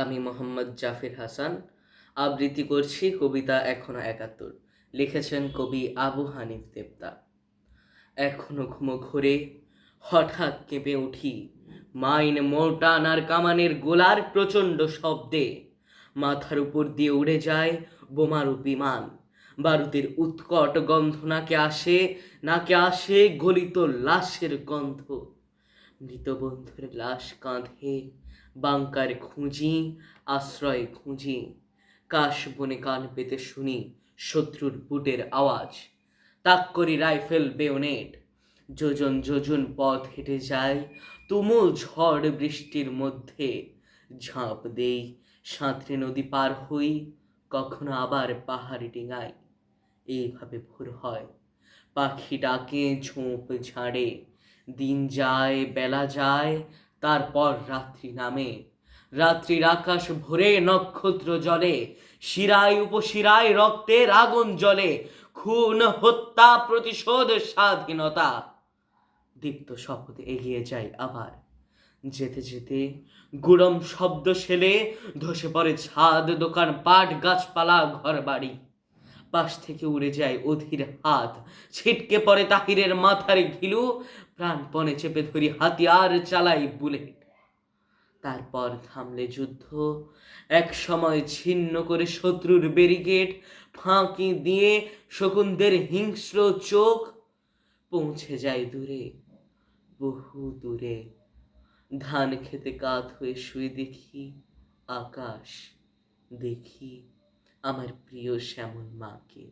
আমি মোহাম্মদ জাফির হাসান। আবৃত্তি করছি কবিতা এখনও একাত্তর। লিখেছেন কবি আবু হানিফ দেবতা। এখনও ঘুমো ঘোরে, হঠাৎ কেঁপে উঠি। মাইন মোটান আর কামানের গোলার প্রচণ্ড শব্দে। মাথার উপর দিয়ে উড়ে যায় বোমারু বিমান। বারুদের উৎকট গন্ধ নাকে আসে নাকে আসে গলিত লাশের গন্ধ। মৃত বন্ধুর লাশ কাঁধে, বাংকার খুঁজি, আশ্রয় খুঁজি। কাশ বনে কান পেতে শুনি শত্রুর বুটের আওয়াজ। তাক করি রাইফেল বেওনেট যোজন যোজন পথ হেঁটে যায় তুমুল ঝড় বৃষ্টির মধ্যে। ঝাঁপ দেই, সাঁতরে নদী পার হই, কখনো আবার পাহাড়ি ডিঙাই। এইভাবে ভোর হয়। পাখি ডাকে, ঝোঁপ ঝাড়ে। দিন যায়, বেলা যায়, তারপর রাত্রি নামে। রাত্রির আকাশ ভরে, নক্ষত্র জলে, শিরায় উপশিরায়, রক্তের আগুন জ্বলে। খুন, হত্যা, প্রতিশোধ, স্বাধীনতা। দীপ্ত শপথে এগিয়ে যাই আবার। যেতে যেতে গুড়ম শব্দ সেলে ধসে পড়ে ছাদ, দোকান পাট, গাছপালা ঘর বাড়ি পাশ থেকে উড়ে যায় অধীর হাত। ছিটকে পড়ে তাহিরের মাথার ঘিলু। প্রাণপণে চেপে ধরি হাতিয়ার চালাই বুলেট। তারপর থামলে যুদ্ধ। এক সময় ছিন্ন করে শত্রুর ব্যারিকেড ফাঁকি দিয়ে শকুনদের হিংস্র চোখ পৌঁছে যায় দূরে, বহু দূরে। ধান খেতে কাত হয়ে শুয়ে দেখি, আকাশ দেখি আমার প্রিয় শ্যামল মাকে।